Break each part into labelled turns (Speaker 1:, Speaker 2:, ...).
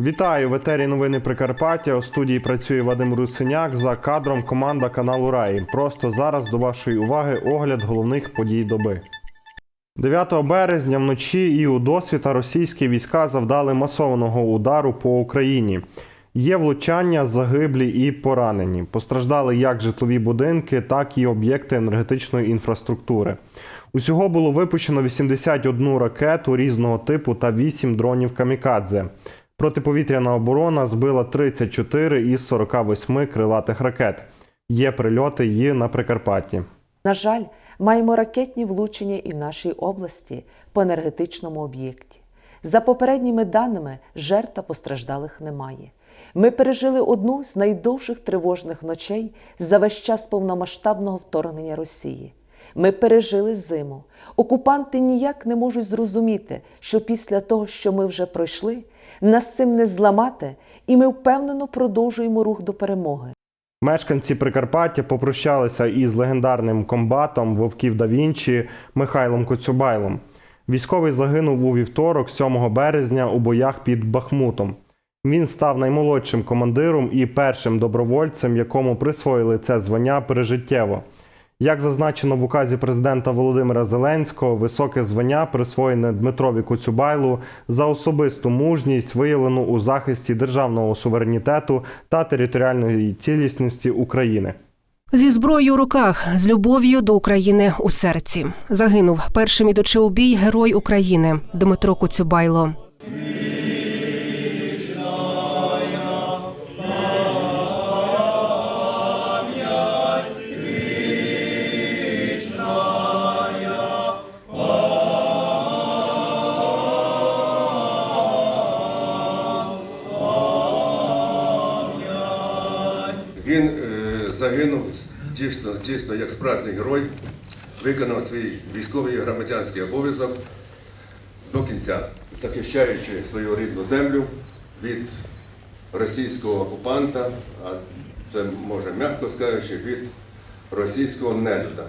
Speaker 1: Вітаю в етері новини Прикарпаття. У студії працює Вадим Русиняк. За кадром команда каналу Раї. Просто зараз до вашої уваги огляд головних подій доби. 9 березня вночі і у досвіта російські війська завдали масованого удару по Україні. Є влучання, загиблі і поранені. Постраждали як житлові будинки, так і об'єкти енергетичної інфраструктури. Усього було випущено 81 ракету різного типу та 8 дронів камікадзе. Протиповітряна оборона збила 34 із 48 крилатих ракет. Є прильоти і на Прикарпатті.
Speaker 2: На жаль, маємо ракетні влучення і в нашій області по енергетичному об'єкті. За попередніми даними, жертв постраждалих немає. Ми пережили одну з найдовших тривожних ночей за весь час повномасштабного вторгнення Росії. Ми пережили зиму. Окупанти ніяк не можуть зрозуміти, що після того, що ми вже пройшли, нас цим не зламати, і ми впевнено продовжуємо рух до перемоги.
Speaker 1: Мешканці Прикарпаття попрощалися із легендарним комбатом Вовків да Вінчі Михайлом Коцюбайлом. Військовий загинув у вівторок, 7 березня, у боях під Бахмутом. Він став наймолодшим командиром і першим добровольцем, якому присвоїли це звання прижиттєво. Як зазначено в указі президента Володимира Зеленського, високе звання присвоєне Дмитрові Коцюбайлу за особисту мужність, виявлену у захисті державного суверенітету та територіальної цілісності України.
Speaker 3: Зі зброєю у руках, з любов'ю до України у серці. Загинув першим ідучи у бій герой України Дмитро Коцюбайло.
Speaker 4: Дійсно, як справжній герой, виконав свій військовий і громадянський обов'язок до кінця, захищаючи свою рідну землю від російського окупанта, а це може м'яко скажучи, від російського нелюда.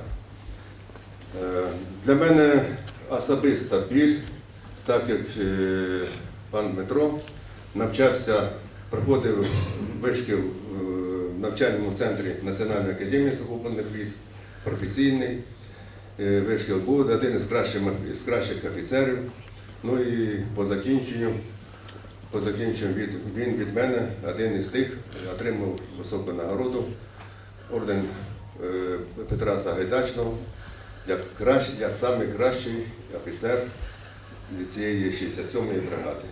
Speaker 4: Е, Для мене особиста біль, так як е, пан Дмитро навчався, проходив вишкіл в навчальному центрі Національної академії сухопутних військ, професійний е, вишкіл був один із кращих, із кращих офіцерів. Ну і по закінченню, по закінченню від, він від мене один із тих отримав високу нагороду, орден е, Петра Сагайдачного, як, кращий, як найкращий офіцер цієї 67-ї бригади.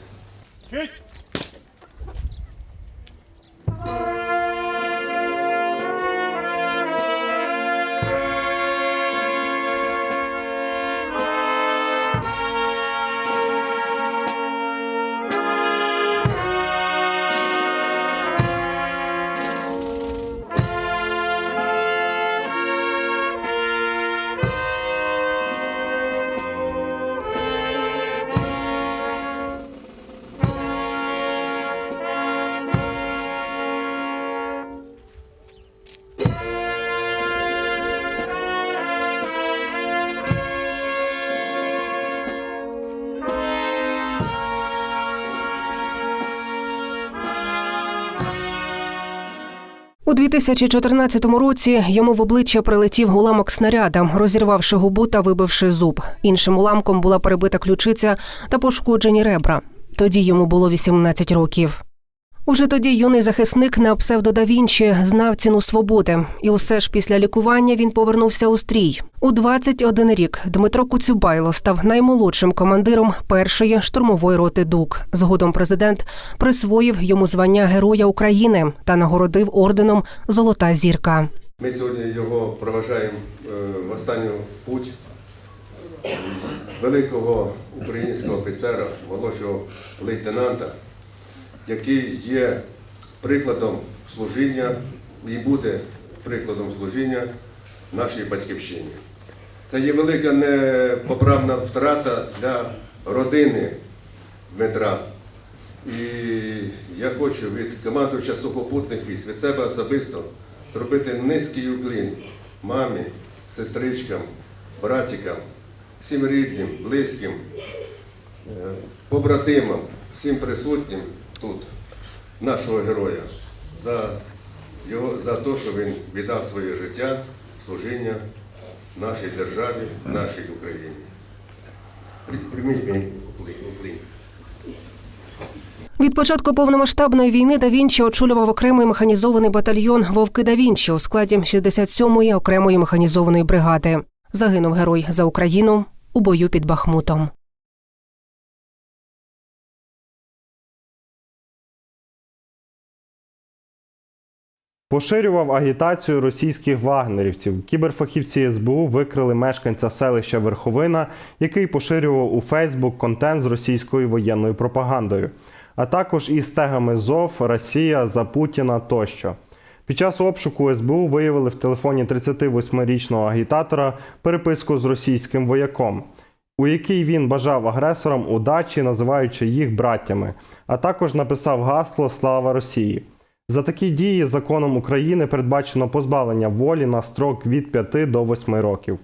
Speaker 3: У 2014 році йому в обличчя прилетів уламок снаряда, розірвавши губу та вибивши зуб. Іншим уламком була перебита ключиця та пошкоджені ребра. Тоді йому було 18 років. Уже тоді юний захисник на псевдо знав ціну свободи, і усе ж після лікування він повернувся у стрій. У 21 рік Дмитро Куцюбайло став наймолодшим командиром першої штурмової роти ДУК. Згодом президент присвоїв йому звання Героя України та нагородив орденом Золота зірка.
Speaker 4: Ми сьогодні його проважаємо е, в останню путь великого українського офіцера, молодшого лейтенанта, який є прикладом служіння і буде прикладом служіння нашій батьківщині. Це є велика непоправна втрата для родини Дмитра. І я хочу від командувача сухопутних військ, від себе особисто зробити низький уклін мамі, сестричкам, братикам, всім рідним, близьким, е, побратимам, всім присутнім тут, нашого героя, за, його, за те, що він віддав своє життя, служіння нашій державі, нашій Україні. При- Прийміть уклін. уклін.
Speaker 3: Від початку повномасштабної війни Да Вінчі очолював окремий механізований батальйон Вовки Да Вінчі у складі 67-ї окремої механізованої бригади. Загинув герой за Україну у бою під Бахмутом.
Speaker 1: Поширював агітацію російських вагнерівців. Кіберфахівці СБУ викрили мешканця селища Верховина, який поширював у Фейсбук контент з російською воєнною пропагандою, а також із тегами ЗОВ, Росія, за Путіна тощо. Під час обшуку СБУ виявили в телефоні 38-річного агітатора переписку з російським вояком, у якій він бажав агресорам удачі, називаючи їх браттями, а також написав гасло Слава Росії. За такі дії законом України передбачено позбавлення волі на строк від 5 до 8 років.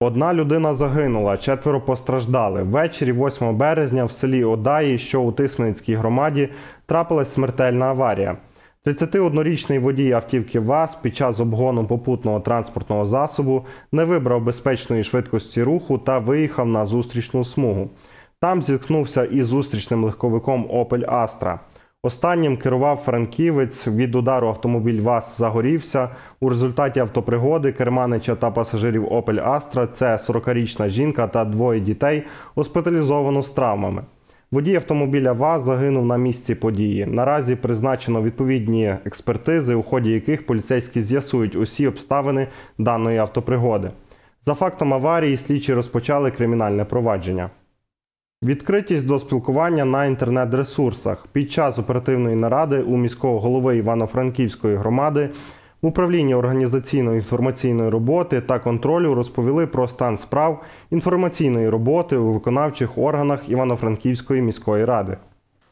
Speaker 1: Одна людина загинула, четверо постраждали. Ввечері 8 березня в селі Одаї, що у Тисменницькій громаді, трапилась смертельна аварія. 31-річний водій автівки ВАЗ під час обгону попутного транспортного засобу не вибрав безпечної швидкості руху та виїхав на зустрічну смугу. Там зіткнувся із зустрічним легковиком Opel Astra. Останнім керував франківець. Від удару автомобіль ВАЗ загорівся. У результаті автопригоди керманича та пасажирів Opel Astra – це 40-річна жінка та двоє дітей госпіталізовано з травмами. Водій автомобіля ВАЗ загинув на місці події. Наразі призначено відповідні експертизи, у ході яких поліцейські з'ясують усі обставини даної автопригоди. За фактом аварії слідчі розпочали кримінальне провадження. Відкритість до спілкування на інтернет-ресурсах. Під час оперативної наради у міського голови Івано-Франківської громади управління організаційної інформаційної роботи та контролю розповіли про стан справ інформаційної роботи у виконавчих органах Івано-Франківської міської ради.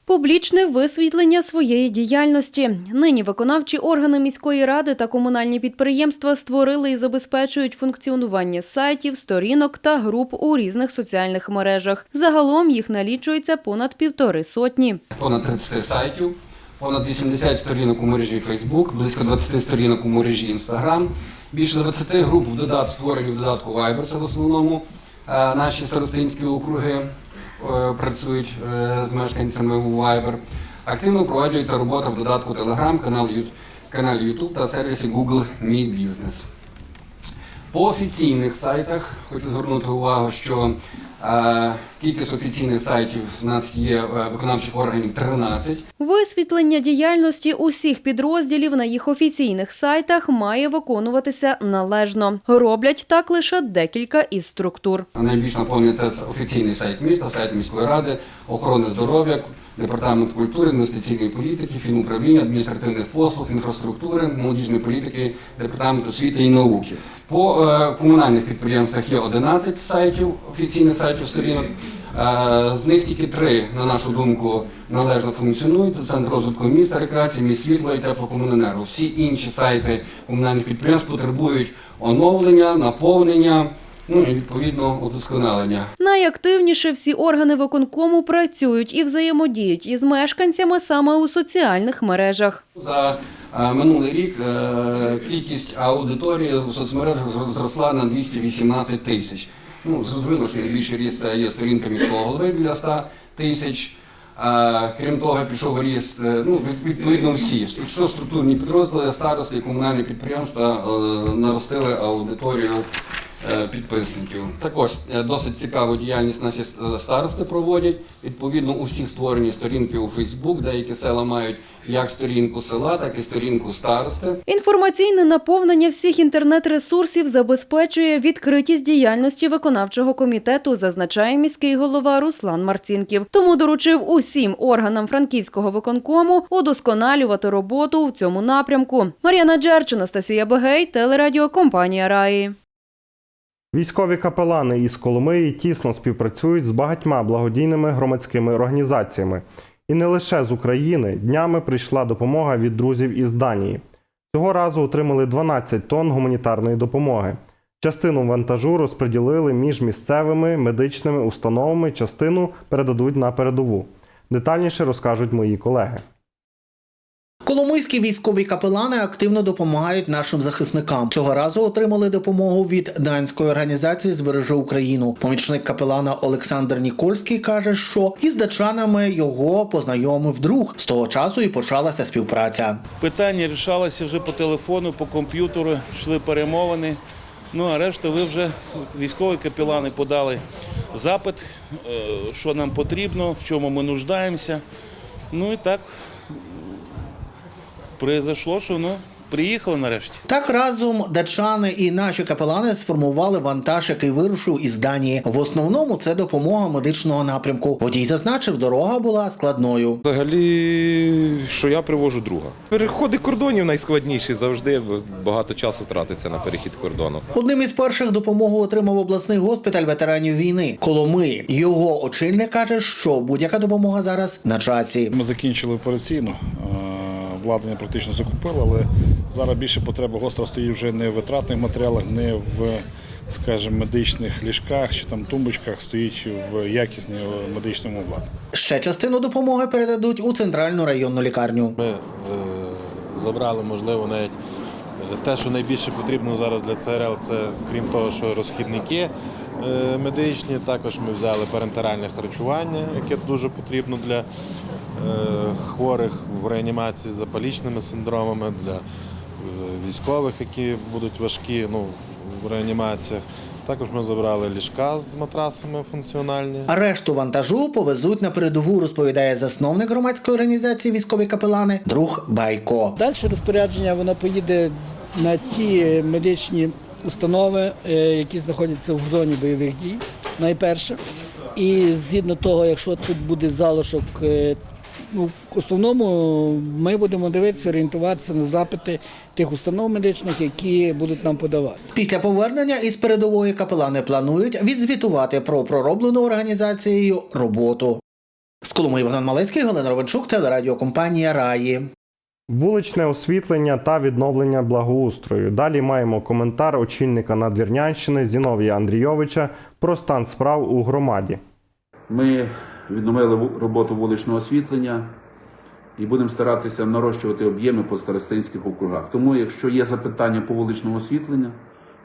Speaker 5: Публічне висвітлення своєї діяльності. Нині виконавчі органи міської ради та комунальні підприємства створили і забезпечують функціонування сайтів, сторінок та груп у різних соціальних мережах. Загалом їх налічується понад півтори сотні.
Speaker 6: понад 30 сайтів, понад 80 сторінок у мережі Facebook, близько 20 сторінок у мережі Instagram, більше 20 груп в додатку створені в додатку Viber, це в основному е, наші старостинські округи працюють е, з мешканцями у Viber. Активно впроваджується робота в додатку Telegram, канал, YouTube та сервісі Google Мій Бізнес. По офіційних сайтах хочу звернути увагу, що е, кількість офіційних сайтів в нас є е, виконавчих органів 13.
Speaker 5: Висвітлення діяльності усіх підрозділів на їх офіційних сайтах має виконуватися належно. Роблять так лише декілька із структур.
Speaker 6: Найбільш наповнений це офіційний сайт міста, сайт міської ради, охорони здоров'я, департамент культури, інвестиційної політики, фінуправління, адміністративних послуг, інфраструктури, молодіжної політики, департамент освіти і науки. По е, комунальних підприємствах є 11 сайтів, офіційних сайтів сторінок. Е, З них тільки три, на нашу думку, належно функціонують. Це центр розвитку міста, рекреації, міст світла і теплокомуненерго. Всі інші сайти комунальних підприємств потребують оновлення, наповнення, ну і відповідно удосконалення.
Speaker 5: Найактивніше всі органи виконкому працюють і взаємодіють із мешканцями саме у соціальних мережах.
Speaker 6: За е, минулий рік е, кількість аудиторії в соцмережах зросла на 218 тисяч. Ну, зрозуміло, що найбільший ріст це є сторінка міського голови біля 100 тисяч. Крім того, пішов ріст, е, ну, відповідно всі. Якщо структурні підрозділи, старости і комунальні підприємства наростили аудиторію підписників. Також е, досить цікаву діяльність наші е, старости проводять. Відповідно, у всіх створені сторінки у Фейсбук. Деякі села мають як сторінку села, так і сторінку старости.
Speaker 5: Інформаційне наповнення всіх інтернет-ресурсів забезпечує відкритість діяльності виконавчого комітету, зазначає міський голова Руслан Марцінків. Тому доручив усім органам франківського виконкому удосконалювати роботу в цьому напрямку. Мар'яна Джерч, Анастасія Бегей, телерадіокомпанія Раї.
Speaker 1: Військові капелани із Коломиї тісно співпрацюють з багатьма благодійними громадськими організаціями. І не лише з України днями прийшла допомога від друзів із Данії. Цього разу отримали 12 тонн гуманітарної допомоги. Частину вантажу розподілили між місцевими медичними установами, частину передадуть на передову. Детальніше розкажуть мої колеги.
Speaker 7: Коломийські військові капелани активно допомагають нашим захисникам. Цього разу отримали допомогу від данської організації Збережи Україну. Помічник капелана Олександр Нікольський каже, що із дачанами його познайомив друг. З того часу і почалася співпраця.
Speaker 8: Питання рішалося вже по телефону, по комп'ютеру, йшли перемовини. Ну а решта ви вже військові капелани подали запит, е, що нам потрібно, в чому ми нуждаємося. Ну і так произошло, що ну, приїхали нарешті.
Speaker 7: Так разом дачани і наші капелани сформували вантаж, який вирушив із Данії. В основному це допомога медичного напрямку. Водій зазначив, дорога була складною.
Speaker 9: Взагалі, що я привожу друга. Переходи кордонів найскладніші завжди. Багато часу тратиться на перехід кордону.
Speaker 7: Одним із перших допомогу отримав обласний госпіталь ветеранів війни Коломи. Його очільник каже, що будь-яка допомога зараз на часі.
Speaker 10: Ми закінчили операційну. Е, Обладнання практично закупили, але зараз більше потреба гостро стоїть вже не в витратних матеріалах, не в, скажімо, медичних ліжках чи там тумбочках, стоїть в якісному медичному обладнанні.
Speaker 7: Ще частину допомоги передадуть у центральну районну лікарню.
Speaker 11: Ми е, забрали, можливо, навіть е, те, що найбільше потрібно зараз для ЦРЛ, це крім того, що розхідники е, медичні, також ми взяли парентеральне харчування, яке дуже потрібно для е, хворих в реанімації з запалічними синдромами, для е, військових, які будуть важкі ну, в реанімаціях. Також ми забрали ліжка з матрасами функціональні.
Speaker 7: А решту вантажу повезуть на передову, розповідає засновник громадської організації військові капелани друг Байко.
Speaker 12: Далі розпорядження воно поїде на ті медичні установи, е, які знаходяться в зоні бойових дій, найперше. І згідно того, якщо тут буде залишок, е, ну, в основному ми будемо дивитися, орієнтуватися на запити тих установ медичних, які будуть нам подавати.
Speaker 7: Після повернення із передової капелани планують відзвітувати про пророблену організацією роботу. З Коломиї Богдан Малецький, Галина Ровенчук, телерадіокомпанія Раї.
Speaker 1: Вуличне освітлення та відновлення благоустрою. Далі маємо коментар очільника Надвірнянщини Зіновія Андрійовича про стан справ у громаді.
Speaker 13: Ми відновили роботу вуличного освітлення і будемо старатися нарощувати об'єми по старостинських округах. Тому, якщо є запитання по вуличному освітленню,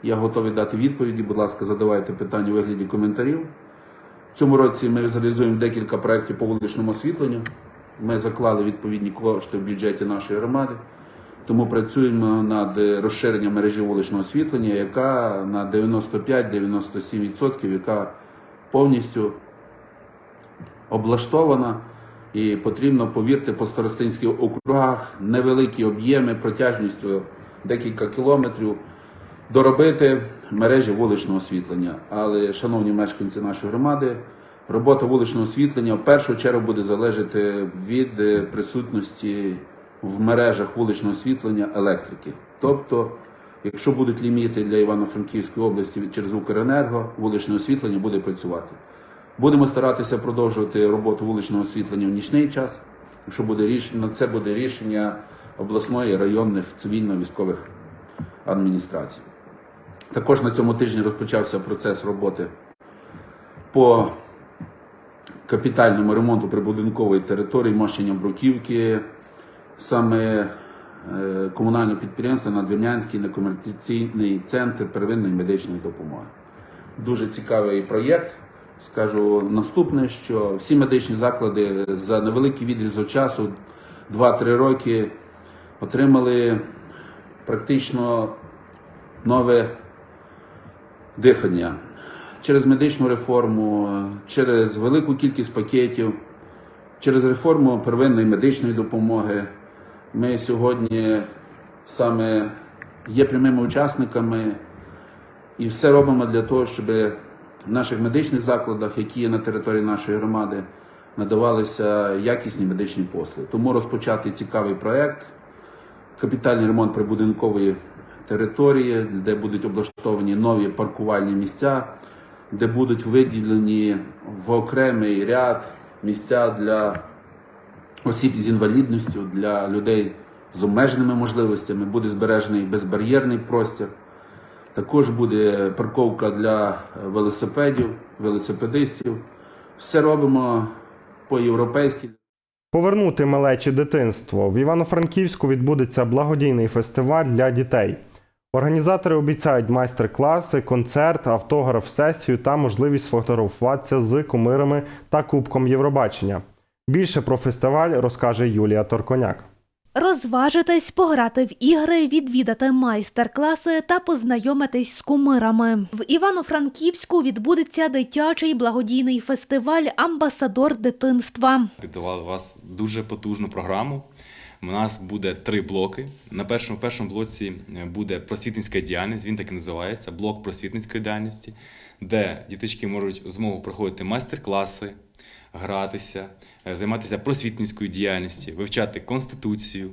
Speaker 13: я готовий дати відповіді. Будь ласка, задавайте питання у вигляді коментарів. В цьому році ми реалізуємо декілька проєктів по вуличному освітленню. Ми заклали відповідні кошти в бюджеті нашої громади. Тому працюємо над розширенням мережі вуличного освітлення, яка на 95-97%, яка повністю облаштована і потрібно, повірте, по старостинських округах невеликі об'єми протяжністю декілька кілометрів доробити мережі вуличного освітлення. Але, шановні мешканці нашої громади, робота вуличного освітлення в першу чергу буде залежати від е, присутності в мережах вуличного освітлення електрики. Тобто, якщо будуть ліміти для Івано-Франківської області через Укренерго, вуличне освітлення буде працювати. Будемо старатися продовжувати роботу вуличного освітлення в нічний час. Якщо буде рішення, на це буде рішення обласної районних цивільно-військових адміністрацій. Також на цьому тижні розпочався процес роботи по капітальному ремонту прибудинкової території, мощенням бруківки. Саме е, комунальне підприємство Надвірнянський некомерційний центр первинної медичної допомоги. Дуже цікавий проєкт. Скажу наступне, що всі медичні заклади за невеликий відрізок часу, 2-3 роки, отримали практично нове дихання через медичну реформу, через велику кількість пакетів, через реформу первинної медичної допомоги. Ми сьогодні саме є прямими учасниками і все робимо для того, щоб в наших медичних закладах, які є на території нашої громади, надавалися якісні медичні послуги. Тому розпочатий цікавий проект капітальний ремонт прибудинкової території, де будуть облаштовані нові паркувальні місця, де будуть виділені в окремий ряд місця для осіб з інвалідністю, для людей з обмеженими можливостями, буде збережений безбар'єрний простір. Також буде парковка для велосипедів, велосипедистів. Все робимо по-європейськи.
Speaker 1: Повернути малечі дитинство. В Івано-Франківську відбудеться благодійний фестиваль для дітей. Організатори обіцяють майстер-класи, концерт, автограф, сесію та можливість сфотографуватися з кумирами та Кубком Євробачення. Більше про фестиваль розкаже Юлія Торконяк.
Speaker 14: Розважитись, пограти в ігри, відвідати майстер-класи та познайомитись з кумирами. В Івано-Франківську відбудеться дитячий благодійний фестиваль Амбасадор дитинства.
Speaker 15: Підготували вас дуже потужну програму. У нас буде три блоки. На першому першому блоці буде просвітницька діяльність, він так і називається блок просвітницької діяльності, де діточки можуть змогу проходити майстер-класи, гратися, е, займатися просвітницькою діяльністю, вивчати конституцію.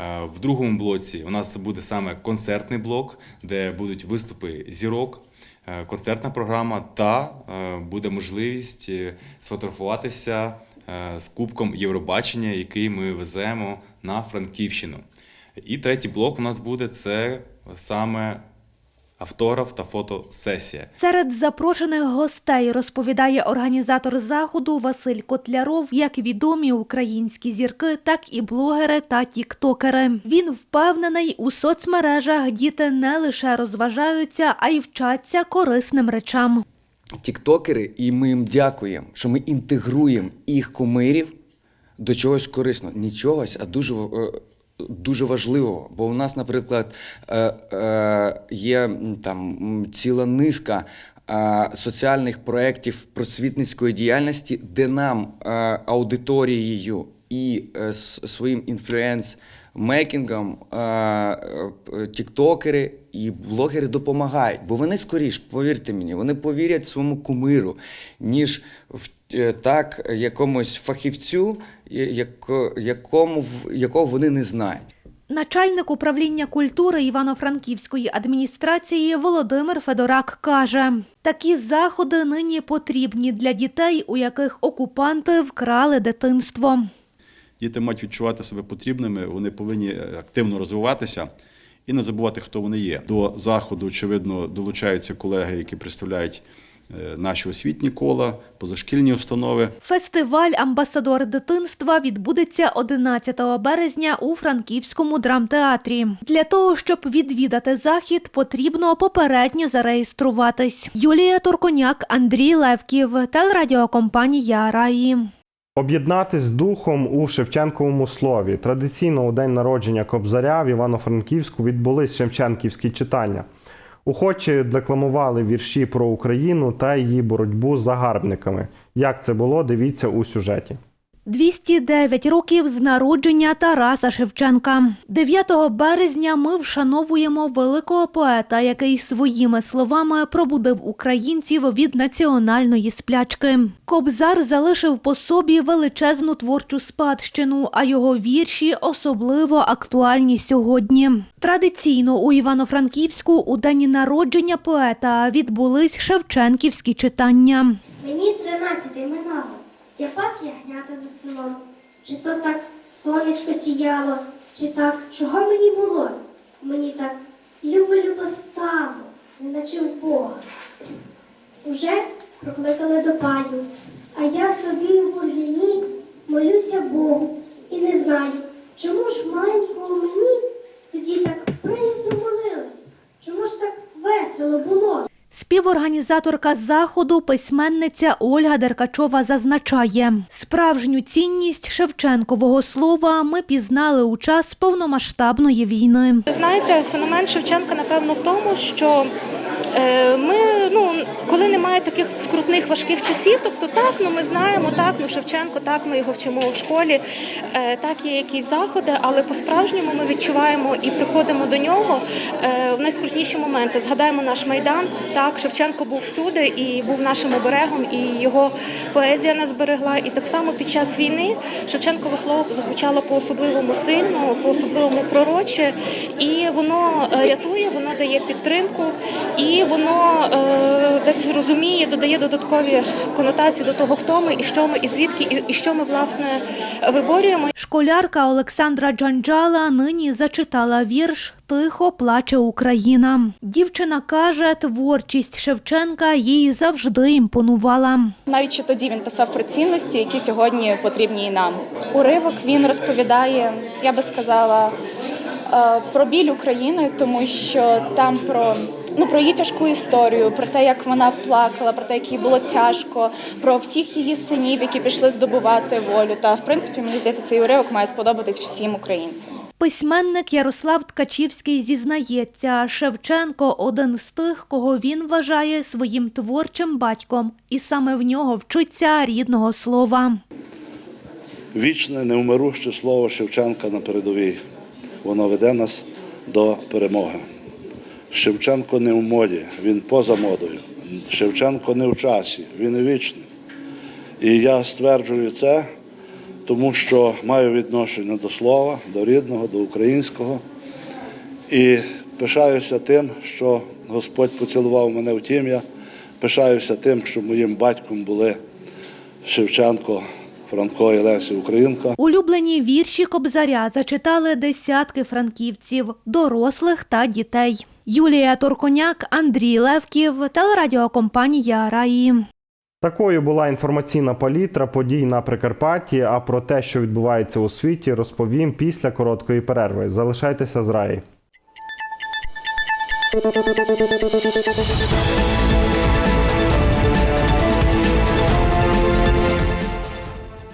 Speaker 15: Е, В другому блоці у нас буде саме концертний блок, де будуть виступи зірок, е, концертна програма та е, буде можливість е, сфотографуватися е, з Кубком Євробачення, який ми веземо на Франківщину. І третій блок у нас буде це саме автограф та фотосесія.
Speaker 14: Серед запрошених гостей розповідає організатор заходу Василь Котляров, як відомі українські зірки, так і блогери та тіктокери. Він впевнений, у соцмережах діти не лише розважаються, а й вчаться корисним речам.
Speaker 16: Тіктокери, і ми їм дякуємо, що ми інтегруємо їх кумирів до чогось корисного. Не чогось, а дуже, е, дуже важливого. Бо у нас, наприклад, е, е, є там ціла низка. Соціальних проєктів просвітницької діяльності, де нам аудиторією і своїм інфлюенс мейкінгом е, е, тіктокери і блогери допомагають. Бо вони скоріш, повірте мені, вони повірять своєму кумиру, ніж в е, так якомусь фахівцю, якому якого вони не знають.
Speaker 14: Начальник управління культури Івано-Франківської адміністрації Володимир Федорак каже: такі заходи нині потрібні для дітей, у яких окупанти вкрали дитинство.
Speaker 17: Діти мають відчувати себе потрібними, вони повинні е, активно розвиватися і не забувати, хто вони є. До заходу, очевидно, долучаються колеги, які представляють е, наші освітні кола, позашкільні установи.
Speaker 14: Фестиваль Амбасадор дитинства відбудеться 11 березня у Франківському драмтеатрі. Для того, щоб відвідати захід, потрібно попередньо зареєструватись. Юлія Турконяк, Андрій Левків, телерадіокомпанія Раї.
Speaker 1: Об'єднатись духом у Шевченковому слові. Традиційно у день народження Кобзаря в Івано-Франківську відбулись Шевченківські читання. Охочі декламували вірші про Україну та її боротьбу з загарбниками. Як це було, дивіться у сюжеті.
Speaker 14: 209 років з народження Тараса Шевченка. 9 березня ми вшановуємо великого поета, який своїми словами пробудив українців від національної сплячки. Кобзар залишив по собі величезну творчу спадщину, а його вірші особливо актуальні сьогодні. Традиційно у Івано-Франківську у день народження поета відбулись шевченківські читання.
Speaker 18: Мені тринадцяти минало, я пас ягнята за селом. Чи то так сонечко сіяло, чи так чого мені було? Мені так любо-любо стало, неначе в Бога. Уже прокликали до паю, а я собі у бур'яні молюся Богу і не знаю, чому ж маленькому мені тоді так приязно молилось, чому ж так весело було?
Speaker 14: Співорганізаторка заходу, письменниця Ольга Деркачова зазначає, справжню цінність Шевченкового слова ми пізнали у час повномасштабної війни.
Speaker 19: Знаєте, феномен Шевченка, напевно, в тому, що е, ми ну, коли немає таких скрутних важких часів, тобто так, ну ми знаємо, так, ну Шевченко, так, ми його вчимо в школі, е, так є якісь заходи, але по-справжньому ми відчуваємо і приходимо до нього е, в найскрутніші моменти. Згадаємо наш майдан. Так, Шевченко був всюди і був нашим оберегом, і його поезія нас берегла. І так само під час війни Шевченкове слово зазвучало по-особливому сильно, по-особливому пророче, і воно е, рятує, воно дає підтримку, і воно десь розуміє, додає додаткові конотації до того, хто ми і що ми, і звідки, і, що ми власне виборюємо.
Speaker 14: Школярка Олександра Джанджала нині зачитала вірш Тихо плаче Україна. Дівчина каже, творчість Шевченка їй завжди імпонувала.
Speaker 20: Навіть ще тоді він писав про цінності, які сьогодні потрібні і нам. Уривок він розповідає, я би сказала, про біль України, тому що там про, ну, про її тяжку історію, про те, як вона плакала, про те, як їй було тяжко, про всіх її синів, які пішли здобувати волю. Та в принципі, мені здається, цей уривок має сподобатись всім українцям.
Speaker 14: Письменник Ярослав Ткачівський зізнається, Шевченко один з тих, кого він вважає своїм творчим батьком, і саме в нього вчиться рідного слова.
Speaker 21: Вічне, невмируще слово Шевченка на передовій. Воно веде нас до перемоги. Шевченко не в моді, він поза модою. Шевченко не в часі, він і вічний. І я стверджую це, тому що маю відношення до слова, до рідного, до українського. І пишаюся тим, що Господь поцілував мене в тім'я. Пишаюся тим, що моїм батьком були Шевченко, Франко і Леся Українка.
Speaker 14: Улюблені вірші Кобзаря зачитали десятки франківців, дорослих та дітей. Юлія Торконяк, Андрій Левків, телерадіокомпанія Раї.
Speaker 1: Такою була інформаційна палітра подій на Прикарпатті. А про те, що відбувається у світі, розповім після короткої перерви. Залишайтеся з раї.